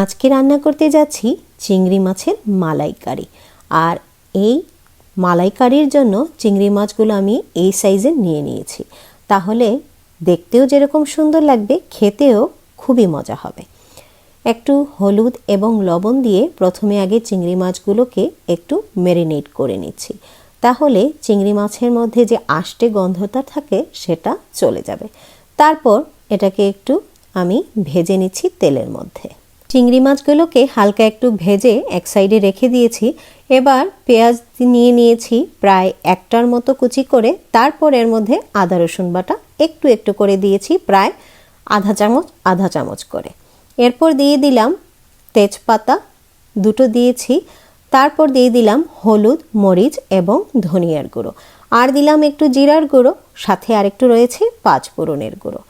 আজকে রান্না করতে যাচ্ছি চিংড়ি মাছের মালাইকারি। আর এই মালাইকারির জন্য চিংড়ি মাছগুলো আমি এই সাইজের নিয়ে নিয়েছি। তাহলে দেখতেও যেরকম সুন্দর লাগবে, খেতেও খুবই মজা হবে। একটু হলুদ এবং লবণ দিয়ে প্রথমে আগে চিংড়ি মাছগুলোকে একটু ম্যারিনেট করে নিচ্ছি। তাহলে চিংড়ি মাছের মধ্যে যে আষ্টে গন্ধটা থাকে, সেটা চলে যাবে। তারপর এটাকে একটু আমি ভেজে নিচ্ছি তেলের মধ্যে। চিংড়ি মাছগুলোকে হালকা একটু ভেজে এক সাইডে রেখে দিয়েছি। এবার পেঁয়াজ নিয়ে নিয়েছি প্রায় একটার মতো কুচি করে। তারপর এর মধ্যে আদা, রসুন বাটা একটু একটু করে দিয়েছি প্রায় আধা চামচ আধা চামচ করে। এরপর দিয়ে দিলাম তেজপাতা, দুটো দিয়েছি। তারপর দিয়ে দিলাম হলুদ, মরিচ এবং ধনিয়ার গুঁড়ো। আর দিলাম একটু জিরার গুঁড়ো, সাথে আর একটু রয়েছে পাঁচ ফোড়নের গুঁড়ো।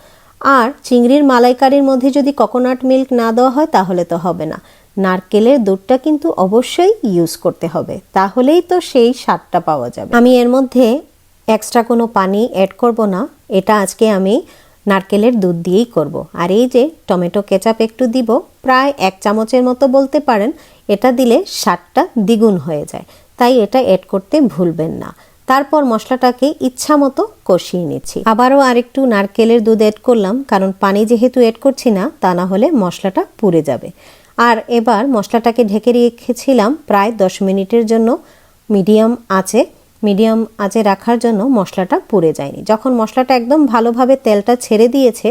আর চিংড়ির মালাইকারির মধ্যে যদি কোকোনাট মিল্ক না দেওয়া হয়, তাহলে তো হবে না। নারকেলের দুধটা কিন্তু অবশ্যই ইউজ করতে হবে। তাহলেই তো সেই স্বাদটা পাওয়া যাবে। আমি এর মধ্যে এক্সট্রা কোনো পানি অ্যাড করব না। এটা আজকে আমি নারকেলের দুধ দিয়েই করব। আর এই যে টমেটো কেচাপ একটু দিব, প্রায় এক চামচের মতো বলতে পারেন, এটা দিলে স্বাদটা দ্বিগুণ হয়ে যায়। তাই এটা অ্যাড করতে ভুলবেন না। তারপর মশলাটাকে ইচ্ছা মতো কষিয়ে নিচ্ছি। আবারও আরেকটু নারকেলের দুধ অ্যাড করলাম, কারণ পানি যেহেতু অ্যাড করছি না, তা না হলে মশলাটা পুড়ে যাবে। আর এবার মশলাটাকে ঢেকে রেখেছিলাম প্রায় দশ মিনিটের জন্য। মিডিয়াম আঁচে মিডিয়াম আঁচে রাখার জন্য মশলাটা পুড়ে যায়নি। যখন মশলাটা একদম ভালোভাবে তেলটা ছেড়ে দিয়েছে,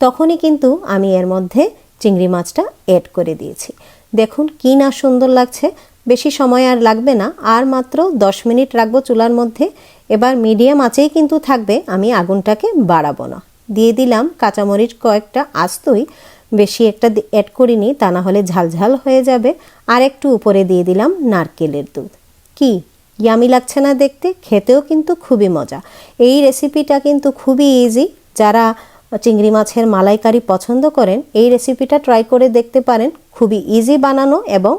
তখনই কিন্তু আমি এর মধ্যে চিংড়ি মাছটা অ্যাড করে দিয়েছি। দেখুন কি না সুন্দর লাগছে। বেশি সময় আর লাগবে না। আর মাত্র দশ মিনিট রাখব চুলার মধ্যে। এবার মিডিয়াম আঁচেই কিন্তু থাকবে। আমি আগুনটাকে বাড়াবো না। দিয়ে দিলাম কাঁচামরিচ কয়েকটা আস্তই। বেশি একটা অ্যাড করিনি, তা না হলে ঝালঝাল হয়ে যাবে। আর একটু উপরে দিয়ে দিলাম নারকেলের দুধ। কি? ইয়ামি লাগছে না দেখতে? খেতেও কিন্তু খুবই মজা। এই রেসিপিটা কিন্তু খুবই ইজি যারা চিংড়ি মাছের মালাইকারি পছন্দ করেন, এই রেসিপিটা ট্রাই করে দেখতে পারেন। খুবই ইজি বানানো এবং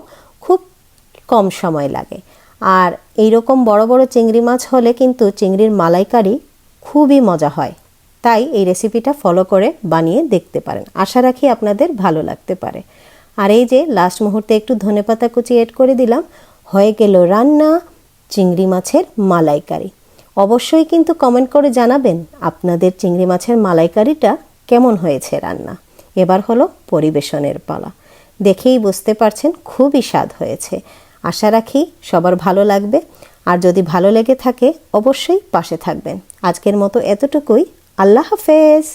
কম সময় লাগে। আর এই রকম বড় বড় চিংড়ি মাছ হলে কিন্তু চিংড়ির মালাইকারি খুবই মজা হয়। তাই এই রেসিপিটা ফলো করে বানিয়ে দেখতে পারেন। আশা রাখি আপনাদের ভালো লাগতে পারে। আর এই যে লাস্ট মুহূর্তে একটু ধনেপাতা কুচি এড করে দিলাম, হয়ে গেল রান্না চিংড়ি মাছের মালাইকারি। অবশ্যই কিন্তু কমেন্ট করে জানাবেন আপনাদের চিংড়ি মাছের মালাইকারিটা কেমন হয়েছে রান্না। এবার হলো পরিবেশনের পালা। দেখেই বুঝতে পারছেন খুবই স্বাদ হয়েছে। আশা রাখি সবার ভালো লাগবে। আর যদি ভালো লেগে থাকে, অবশ্যই পাশে থাকবেন। আজকের মতো এতটুকুই। আল্লাহ হাফেজ।